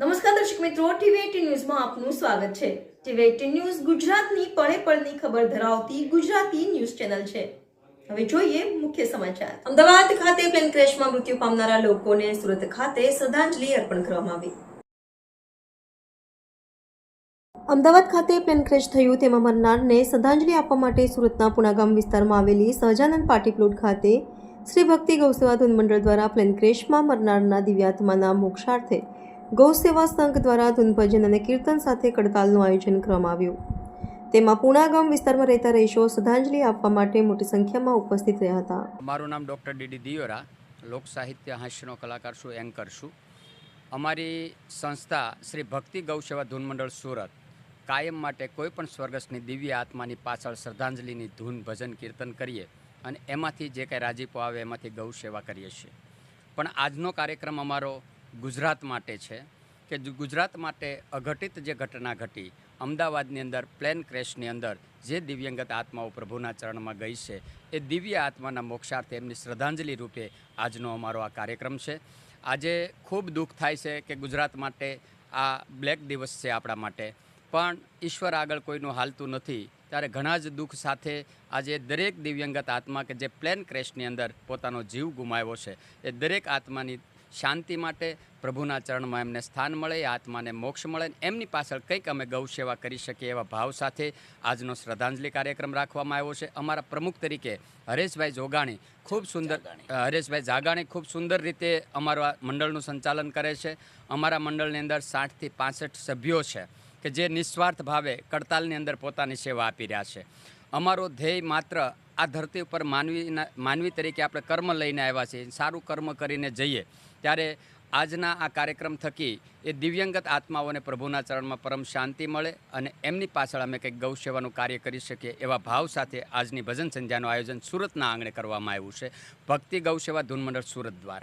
નમસ્કાર દર્શક મિત્રો ટીવી ન્યૂઝમાં આપનું સ્વાગત છે. ટીવી એટીન ન્યૂઝ ગુજરાતની પળે પળની ખબર ધરાવતી ગુજરાતી ન્યૂઝ ચેનલ છે. હવે જોઈએ મુખ્ય સમાચાર. અમદાવાદ ખાતે પ્લેન ક્રેશમાં મૃત્યુ પામનારા લોકોને સુરત ખાતે શ્રદ્ધાંજલિ અર્પણ કરવામાં આવી. અમદાવાદ ખાતે પ્લેન ક્રેશ થયું તેમાં મરનારને શ્રદ્ધાંજલિ આપવા માટે સુરતના પુનાગામ વિસ્તારમાં આવેલી સહજાનંદ પાર્ટી પ્લોટ ખાતે શ્રી ભક્તિ ગૌસેવા ધૂન મંડળ દ્વારા પ્લેન ક્રેશમાં મરનારના દિવ્યાત્માના મોક્ષાર્થે ગૌસેવા સંઘ દ્વારા ધૂન ભજન અને કીર્તન સાથે કડતાલનું આયોજન કરવામાં આવ્યું. તેમાં પુણાગામ વિસ્તારમાં રહેતા રહીશો શ્રદ્ધાંજલિ આપવા માટે મોટી સંખ્યામાં ઉપસ્થિત રહ્યા હતા. મારું નામ ડૉક્ટર ડીડી દિયોરા, લોક સાહિત્ય હાસ્યનો કલાકાર છું, એન્કર છું. અમારી સંસ્થા શ્રી ભક્તિ ગૌસેવા ધૂન મંડળ સુરત કાયમ માટે કોઈ પણ સ્વર્ગસ્થની દિવ્ય આત્માની પાછળ શ્રદ્ધાંજલિની ધૂન, ભજન, કીર્તન કરીએ અને એમાંથી જે કાંઈ રાજીપો આવે એમાંથી ગૌ સેવા કરીએ છીએ. પણ આજનો કાર્યક્રમ અમારો ગુજરાત માટે છે કે ગુજરાત માટે અઘટિત જે ઘટના ઘટી, અમદાવાદની અંદર, પ્લેન ક્રેશની અંદર જે દિવ્યંગત આત્માઓ પ્રભુના ચરણમાં ગઈ છે, એ દિવ્ય આત્માના મોક્ષાર્થે એમની શ્રદ્ધાંજલિ રૂપે આજનો અમારો આ કાર્યક્રમ છે. આજે ખૂબ દુઃખ થાય છે કે ગુજરાત માટે આ બ્લેક દિવસ છે આપણા માટે. પણ ઈશ્વર આગળ કોઈનું હાલતું નથી, ત્યારે ઘણા જ દુઃખ સાથે આજે દરેક દિવ્યંગત આત્મા કે જે પ્લેન ક્રેશની અંદર પોતાનો જીવ ગુમાવ્યો છે, એ દરેક આત્માની શાંતિ માટે પ્રભુના ચરણમાં એમને સ્થાન મળે આત્માને મોક્ષ મળે એમની પાછળ કંઈક અમે ગૌ સેવા કરી શકીએ એવા ભાવ સાથે આજનો શ્રદ્ધાંજલિ કાર્યક્રમ રાખવામાં આવ્યો છે. અમારા પ્રમુખ તરીકે હરેશભાઈ જોગાણી ખૂબ સુંદર હરેશભાઈ જાગાણી ખૂબ સુંદર રીતે અમારા મંડળનું સંચાલન કરે છે. અમારા મંડળની અંદર સાઠથી પાસઠ સભ્યો છે કે જે નિસ્વાર્થ ભાવે કડતાલની અંદર પોતાની સેવા આપી રહ્યા છે. અમારો ધ્યેય માત્ર આ ધરતી ઉપર માનવીના, માનવી તરીકે આપણે કર્મ લઈને આવ્યા છીએ, સારું કર્મ કરીને જઈએ, ત્યારે આજના આ કાર્યક્રમ થકી એ દિવ્યંગત આત્માઓને પ્રભુના ચરણમાં પરમ શાંતિ મળે અને એમની પાછળ અમે કંઈક ગૌ સેવાનું કાર્ય કરી શકીએ, એવા ભાવ સાથે આજની ભજન સંધ્યાનું આયોજન સુરતના આંગણે કરવામાં આવ્યું છે. ભક્તિ ગૌ સેવા ધૂન સુરત દ્વારા.